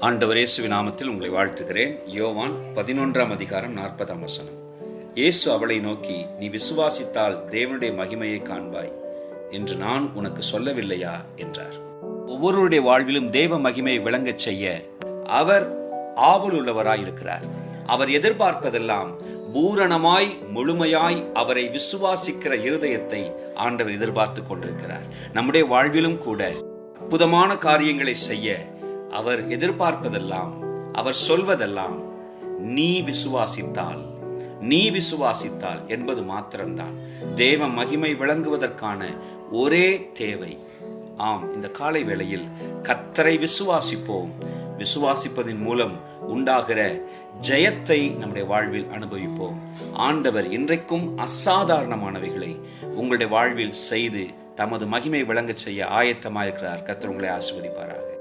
ஆண்டவர் இயேசுவி நாமத்தில் உங்களை வாழ்த்துகிறேன். யோவான் பதினொன்றாம் அதிகாரம் நாற்பதாம் வசனம். இயேசு அவளை நோக்கி நீ விசுவாசித்தால் தேவனுடைய மகிமையை காண்பாய். என்று நான் உனக்கு சொல்லவில்லையா? என்றார். ஒவ்வொருவருடைய வாழ்விலும் தேவ மகிமையை விளங்கச் செய்ய அவர் ஆவல் உள்ளவராயிருக்கிறார். அவர் எதிர்பார்ப்பதெல்லாம் பூரணமாய் முழுமையாய் அவரை விசுவாசிக்கிற இருதயத்தை ஆண்டவர் எதிர்பார்த்து கொண்டிருக்கிறார். நம்முடைய வாழ்விலும் கூட அற்புதமான காரியங்களை செய்ய அவர் எதிர்பார்ப்பதெல்லாம் அவர் சொல்வதெல்லாம் நீ விசுவாசித்தால் நீ விசுவாசித்தால் என்பது மாத்திரம்தான். தேவ மகிமை விளங்குவதற்கான ஒரே தேவை. ஆம் இந்த காலை வேளையில் கத்தரை விசுவாசிப்போம். விசுவாசிப்பதின் மூலம் உண்டாகிற ஜெயத்தை நம்முடைய வாழ்வில் அனுபவிப்போம். ஆண்டவர் இன்றைக்கும் அசாதாரணமானவைகளை உங்களுடைய வாழ்வில் செய்து தமது மகிமை விளங்கச் செய்ய ஆயத்தமாயிருக்கிறார். கத்தர் உங்களை ஆசிர்வதிப்பாராக.